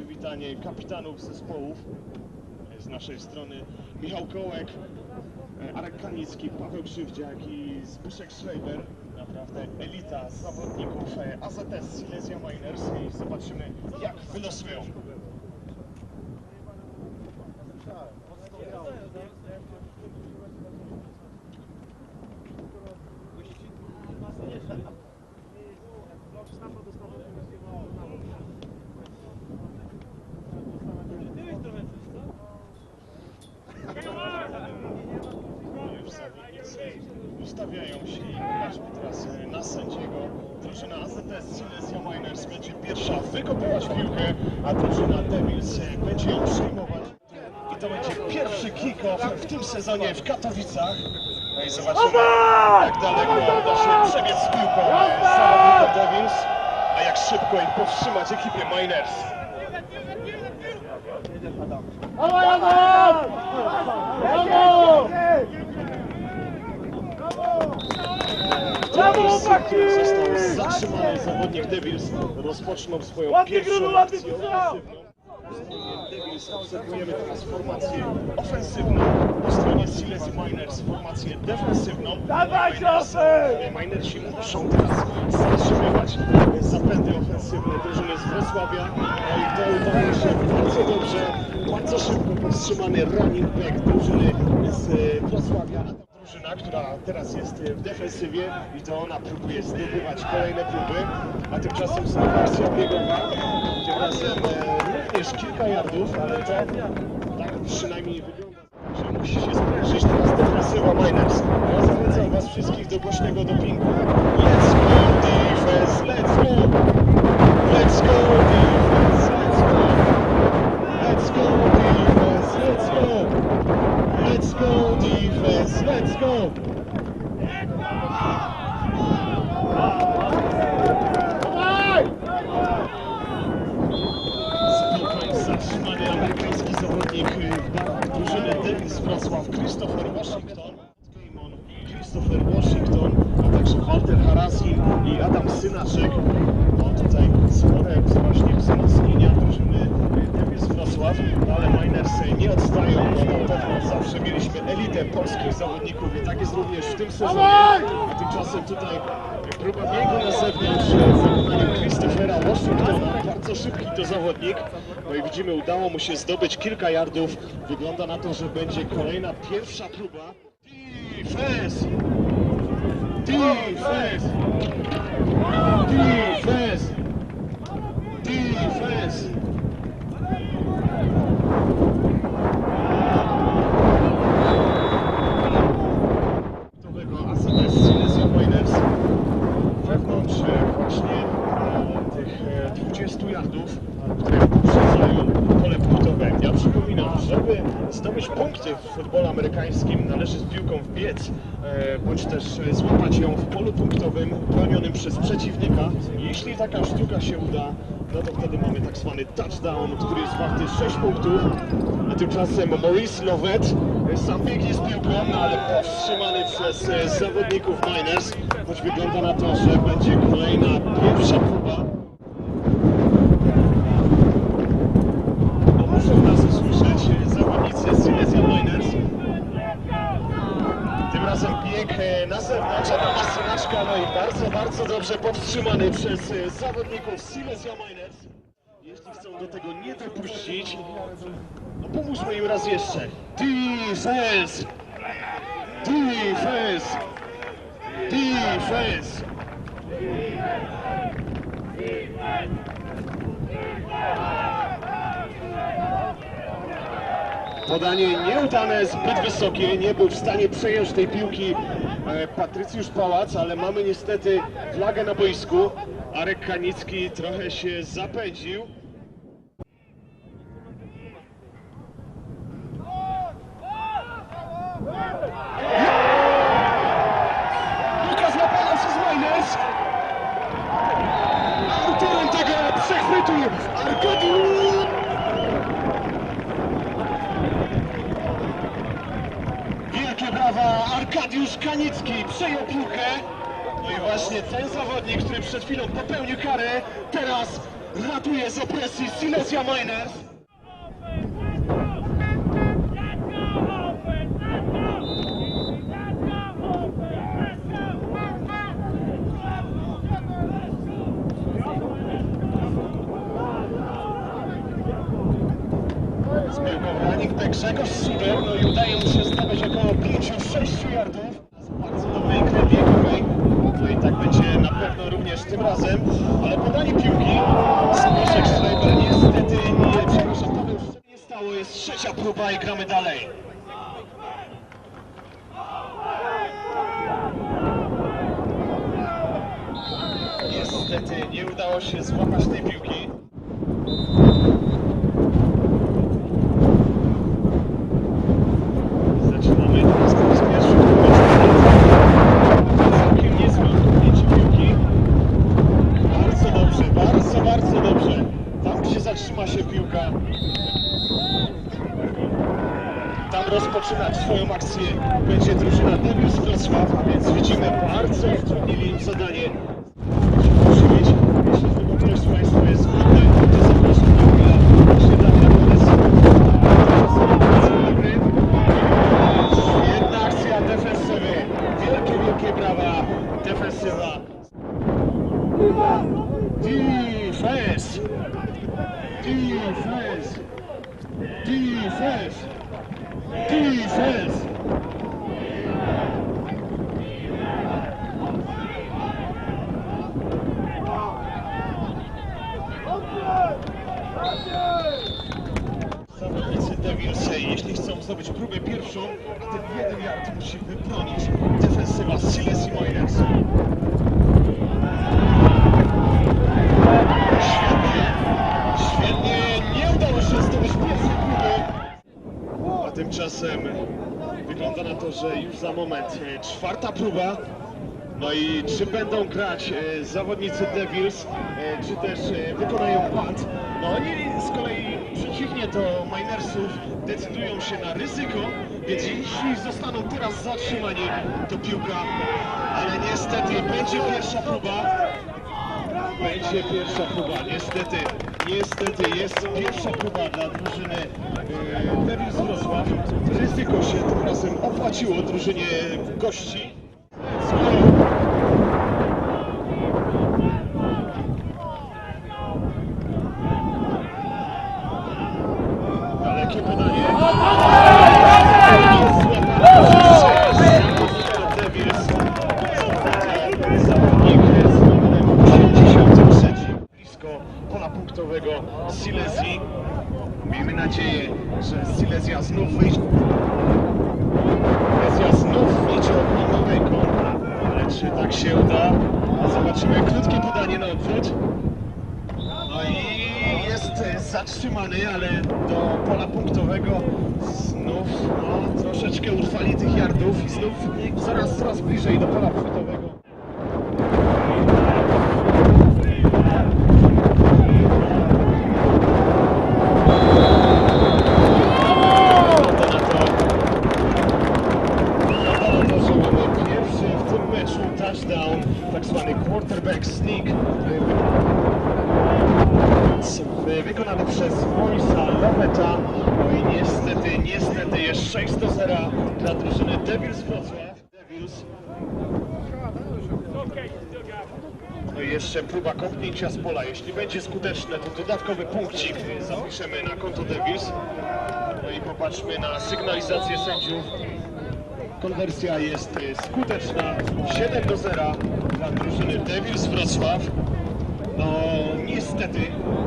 przywitanie kapitanów zespołów. Z naszej strony Michał Kołek, Arek Kanicki, Paweł Krzywdziak i Zbyszek Schreiber. Naprawdę elita zawodników e, AZS Silesia Miners i zobaczymy jak wylosują. Już zawodnicy ustawiają się i patrzmy teraz e, na sędziego. Drużyna AZS Silesia Miners będzie pierwsza wykopywać piłkę, a drużyna Devils e, będzie ją przyjmować. I to będzie pierwszy kick-off w tym sezonie w Katowicach. No i zobaczymy, jak daleko uda się przebiec z piłką. Zawodnikom Devils, a jak szybko ich powstrzymać ekipie Miners. Brawo, chłopaki! został zatrzymany zawodnik Devils rozpoczną swoją Ładnie, pierwszą Grunu, ładnie akcję strzał! ofensywną. Devils obserwujemy teraz formację ofensywną, po stronie Silesia Miners formację defensywną. Dawaj, Josy! Minersi muszą teraz zatrzymywać zapędy ofensywne drużyny z Wrocławia. No i to udało się bardzo dobrze, bardzo szybko powstrzymany running back drużyny z e, Wrocławia. Drużyna, która teraz jest e, w defensywie i to ona próbuje zdobywać kolejne próby, a tymczasem akcja biegowa, gdzie razem e, również kilka yardów, ale to tak przynajmniej wygląda, że musi się sprężyć teraz defensywa Miners. Ja zachęcam was wszystkich do głośnego dopingu. Let's go defense, let's go! Let's go defense, let's go! Let's go defense, let's go! Let's go defense, let's go! Z piłką zatrzymany amerykański zawodnik w barwach drużyny Davis Wrocław, Christopher Washington. Christopher Washington, a także Walter Harasin i Adam Synaczek. No tutaj spore właśnie wzmocnienia drużyny Davis Wrocław, no ale Miners nie odstają, no na pewno zawsze mieliśmy elitę polskich zawodników i tak jest również w tym sezonie. A tymczasem tutaj próba biegu na zewnątrz w wykonaniu Christophera Washingtona. Bardzo szybki to zawodnik. No i widzimy, udało mu się zdobyć kilka yardów. Wygląda na to, że będzie kolejna pierwsza próba. Defense! Defense! Defense! Defense! 100 yardów, które poprzedzają pole punktowe. Ja przypominam, żeby zdobyć punkty w futbolu amerykańskim należy z piłką wbiec, e, bądź też e, złapać ją w polu punktowym bronionym przez przeciwnika. Jeśli taka sztuka się uda, no to wtedy mamy tak zwany touchdown, który jest warty 6 punktów. A tymczasem Maurice Lovett e, sam biegnie z piłką, no ale powstrzymany przez zawodników Niners, choć wygląda na to, że będzie kolejna pierwsza próba. Bardzo, bardzo dobrze powstrzymany przez e, zawodników Silesia Miners. Jeśli chcą do tego nie dopuścić, no pomóżmy im raz jeszcze. Defense! Defense! Defense! Podanie nieudane, zbyt wysokie, nie był w stanie przejąć tej piłki Patrycjusz Pałac, ale mamy niestety flagę na boisku. Arek Kanicki trochę się zapędził. Piłka złapana przez Miners. Autorem tego przechwytu Arkadiusz Wielkie brawa, Arkadiusz Kanicki piłkę. No i właśnie ten zawodnik, który przed chwilą popełnił karę, teraz ratuje z opresji Silesia Miners. Z piłką running back Grzegorz Suder, no i udaje mu się stawiać około 5-6 yardów. Z bardzo dobrej gry biegowej. No i tak będzie na pewno również tym razem. Ale podanie piłki Zbyszek Schreiber niestety nie, przepraszam, Paweł Szczep nie stało. Jest trzecia próba i gramy dalej. Niestety nie udało się złapać tej piłki. Zaczynamy teraz po raz pierwszy całkiem niezłe odpchnięcie piłki. Bardzo dobrze, bardzo, bardzo dobrze. Tam gdzie zatrzyma się piłka. Rozpoczynać swoją akcję będzie drużyna Devils Wrocław, a więc widzimy bardzo utrudnili im zadanie. Musi mieć, jeśli tylko ktoś z Państwa jest głodny, to zapraszam na chwilę właśnie dla Diabolesa. Świetna akcja. Defense. Defense. Defense. Defense. Zawodnicy Devilsy, jeśli chcą zdobyć próbę pierwszą, ten jeden yard musi wybronić defensywa Silesi Miners. Świetnie, świetnie, nie udało się zdobyć pierwszej próby. A tymczasem wygląda na to, że już za moment e, czwarta próba. No i czy będą grać e, zawodnicy Devils, e, czy też wykonają punt? No oni z kolei przeciwnie do Minersów decydują się na ryzyko, więc jeśli zostaną teraz zatrzymani, to piłka, ale niestety będzie pierwsza próba. Będzie pierwsza próba, niestety, niestety jest pierwsza próba dla drużyny Devils Wrocław. Ryzyko się tym razem opłaciło drużynie gości. Let's go! Dalekie podanie. Devils. Zawodnik z numerem 83. Blisko pola punktowego Silesii. Miejmy nadzieję, że Silesia znów wyjdzie. Silesia znów wyjdzie obronną ręką. Ale czy tak się uda? Zobaczymy krótkie podanie na odwrót. No i jest e, zatrzymany, ale do pola punktowego znów no, troszeczkę utrwali tych yardów i znów coraz, coraz bliżej do pola punktowego. Touchdown, tak zwany quarterback sneak. Wy- wykonany przez Moisa Lometa. No i niestety, niestety jest 6 do 0 dla drużyny Devils Wrocław. Devils. No i jeszcze próba kopnięcia z pola. Jeśli będzie skuteczne, to dodatkowy punkcik zapiszemy na konto Devils. No i popatrzmy na sygnalizację sędziów. Konwersja jest y, skuteczna. 7 do 0 dla drużyny Devils Wrocław. No niestety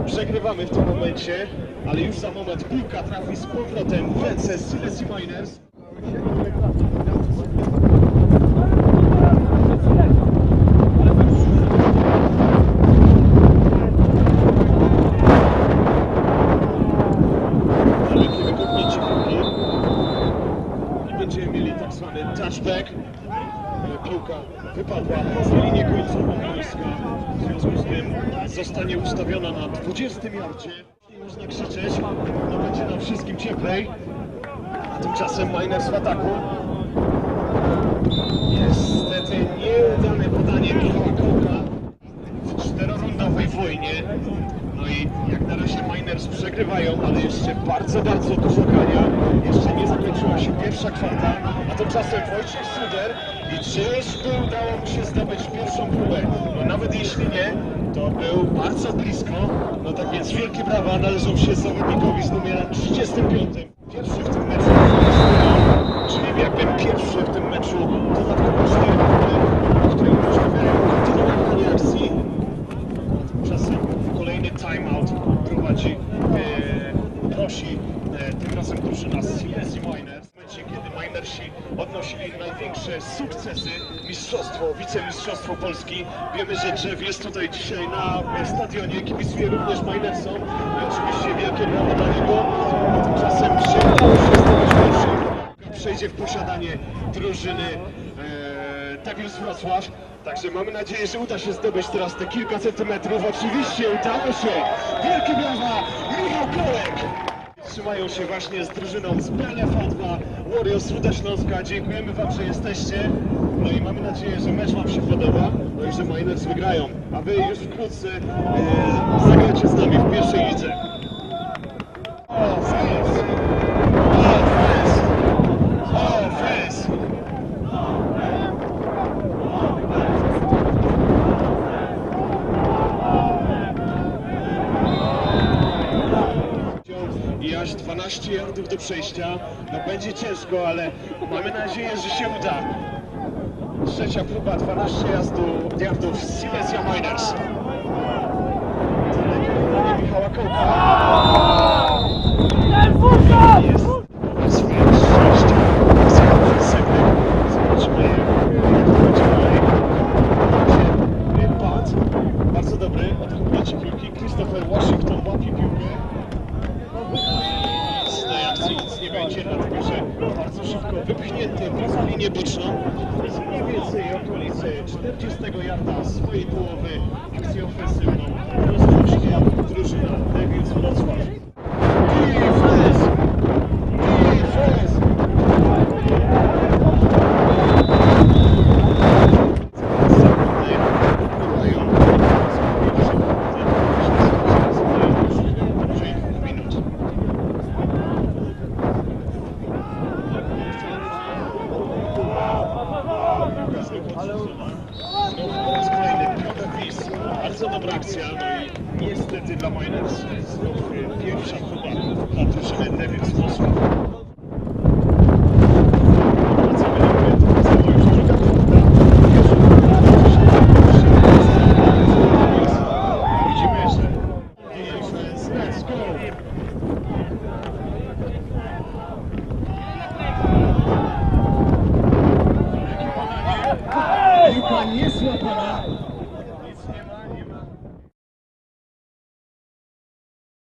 przegrywamy w tym momencie, ale już za moment piłka trafi z powrotem w ręce Silesi Miners. touchback. Piłka wypadła z linii końcową boiska. W związku z tym zostanie ustawiona na 20 jardzie. Można krzyczeć, no będzie nam wszystkim cieplej. A tymczasem Miners w ataku. Niestety nieudane podanie Michała Kołka w czterorundowej wojnie. No i jak na razie Miners przegrywają, ale jeszcze bardzo, bardzo dużo grania. Jeszcze nie zakończyła się pierwsza kwarta a tymczasem Wojciech Suder i czyżby udało mu się zdobyć pierwszą próbę? No nawet jeśli nie, to był bardzo blisko. No tak więc wielkie brawa należą się zawodnikowi z numerem 35. Pierwszy w tym meczu, czyli jakby pierwszy w tym meczu dodatkowo 4 punkty, które umożliwiają kontynuowanie akcji. Tymczasem kolejny timeout prowadzi, e, prosi e, tym razem drużyna Silesii Miners. Minersi odnosili największe sukcesy, mistrzostwo, wicemistrzostwo Polski. Wiemy, że Jeff jest tutaj dzisiaj na stadionie, kibicuje również Minersom i oczywiście wielkie brawo dla niego. Tymczasem pierwszy? Przejdzie w posiadanie drużyny e, Devils Wrocław. Także mamy nadzieję, że uda się zdobyć teraz te kilka centymetrów. Oczywiście udało się! Wielkie brawa! Michał Kołek! Trzymają się właśnie z drużyną z BLF2 Warriors Ruda Śląska. Dziękujemy Wam, że jesteście. No i mamy nadzieję, że mecz Wam się podoba. No i że Miners wygrają. A Wy już wkrótce e, zagracie z nami w pierwszej lidze. 15 yardów do przejścia. No będzie ciężko, ale mamy nadzieję, że się uda. Trzecia próba, 12 jazdów, yardów z Silesia Miners. Michała Kołka.